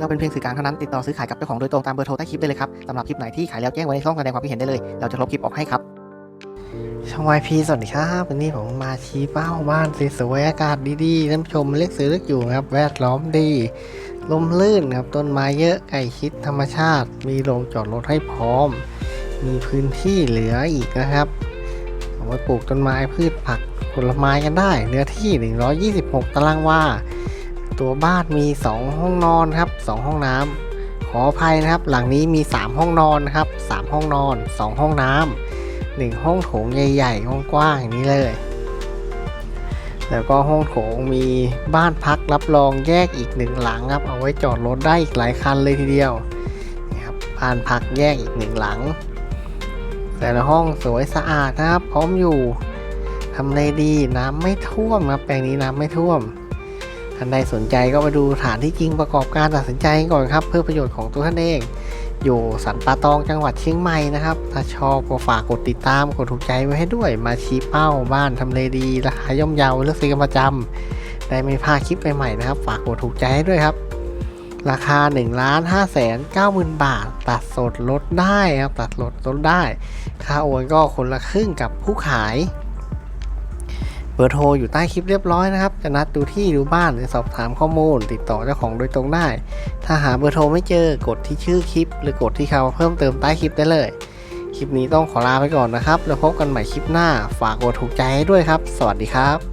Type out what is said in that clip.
เราเป็นเพียงสื่อกลางเท่านั้นติดต่อซื้อขายกับเจ้าของโดยตรงตามเบอร์โทรใต้คลิปได้เลยครับสำหรับคลิปไหนที่ขายแล้วแจ้งไว้ในช่องแสดงความคิดเห็นได้เลย เราจะลบคลิปออกให้ครับช่องวายพีสวัสดีครับวันนี้ผมมาชี้เป้าบ้านสวยๆอากาศดีๆท่านผู้ชมเลือกซื้อเลือกอยู่ครับ แวดล้อมดีลมลื่นครับต้นไม้เยอะไก่ชิดธรรมชาติ มีโรงจอดรถให้พร้อม มีพื้นที่เหลืออีกนะครับเอาไว้ปลูกต้นไม้พืชผักผลไม้กันได้เนื้อที่ 126 ตารางวา ตัวบ้านมี 2 ห้องนอนครับ 2 ห้องน้ำขออภัยนะครับ หลังนี้มี 3 ห้องนอนครับ 3 ห้องนอน 2 ห้องน้ำหนึ่งห้องโถงใหญ่ๆกว้างๆอย่างนี้เลย แล้วก็ห้องโถงมีบ้านพักรับรองแยกอีกหนึ่งหลังครับ เอาไว้จอดรถได้อีกหลายคันเลยทีเดียวนี่ครับบ้านพักแยกอีกหนึ่งหลัง แต่ละห้องสวยสะอาดนะครับ พร้อมอยู่ทำเลดีน้ำไม่ท่วมครับแปลงนี้น้ำไม่ท่วม ท่านใดสนใจก็มาดูฐานที่จริงประกอบการตัดสินใจก่อนครับ เพื่อประโยชน์ของตัวท่านเอง อยู่สันป่าตองจังหวัดเชียงใหม่นะครับ ถ้าชอบก็ฝากกดติดตามกดถูกใจไว้ให้ด้วย มาชี้เป้าบ้านทำเลดีราคาย่อมเยาเลือกซื้อกันประจำได้ไม่พลาดคลิปใหม่ๆนะครับ ฝากกดถูกใจให้ด้วยครับราคา1นึ่งล้านห้าแสนเก้าหมื่นบาท ตัดสดลดได้ครับ ตัดลดลดได้ ค่าโอนก็คนละครึ่งกับผู้ขาย บอร์โทรอยู่ใต้คลิปเรียบร้อยนะครับ จะนัดดูที่ดูบ้านหรือสอบถามข้อมูล ติดต่อเจ้าของโดยตรงได้ ถ้าหาเบอร์โทรไม่เจอกดที่ชื่อคลิป หรือกดที่คำว่าเพิ่มเติมใต้คลิปได้เลย คลิปนี้ต้องขอลาไปก่อนนะครับ แล้วพบกันใหม่คลิปหน้า ฝากกดถูกใจให้ด้วยครับ สวัสดีครับ